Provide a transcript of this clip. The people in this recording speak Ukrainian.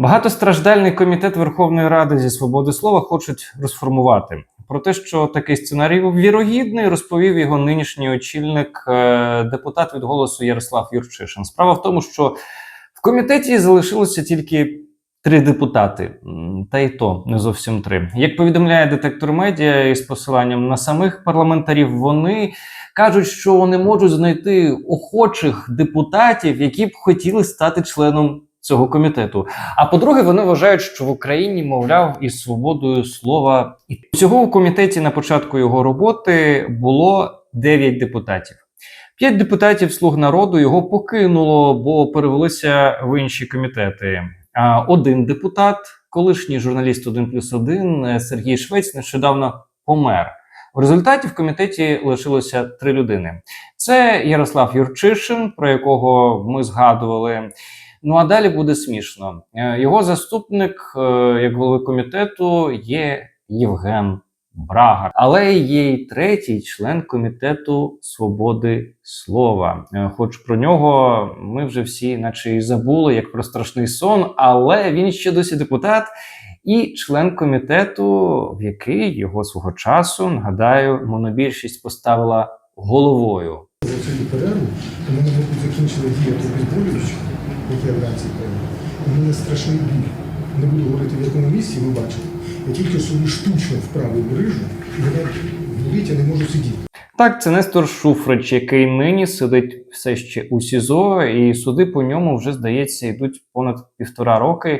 Багатостраждальний комітет Верховної Ради зі свободи слова хочуть розформувати. Про те, що такий сценарій вірогідний, розповів його нинішній очільник, е, депутат від голосу Ярослав Юрчишин. Справа в тому, що в комітеті залишилося тільки три депутати, та й то не зовсім три. Як повідомляє детектор медіа із посиланням на самих парламентарів, вони кажуть, що не можуть знайти охочих депутатів, які б хотіли стати членом цього комітету. А по-друге, вони вважають, що в Україні, мовляв, із свободою слова і всього у комітеті на початку його роботи було 9 депутатів. П'ять депутатів слуг народу його покинуло, бо перевелися в інші комітети. А один депутат, колишній журналіст 1 плюс 1 Сергій Швець, нещодавно помер. В результаті в комітеті лишилося три людини. Це Ярослав Юрчишин, про якого ми згадували. Ну а далі буде смішно. Е, Його заступник, е, як голови комітету, є Євген Брага, але є й третій член комітету свободи слова. Е, Хоч про нього ми вже всі, наче і забули, як про страшний сон, але він ще досі депутат і член комітету, в який його свого часу, нагадаю, монобільшість поставила головою. За цю перерву мене, мабуть, діяти обезболюючі, як я вранці. У мене страшний біль. Не буду говорити, в якому місці ви бачите. Я тільки собі штучно вправив грижу, і мене болить, я не можу сидіти. Так, це Нестор Шуфрич, який нині сидить все ще у СІЗО, і суди по ньому вже здається йдуть понад півтора роки.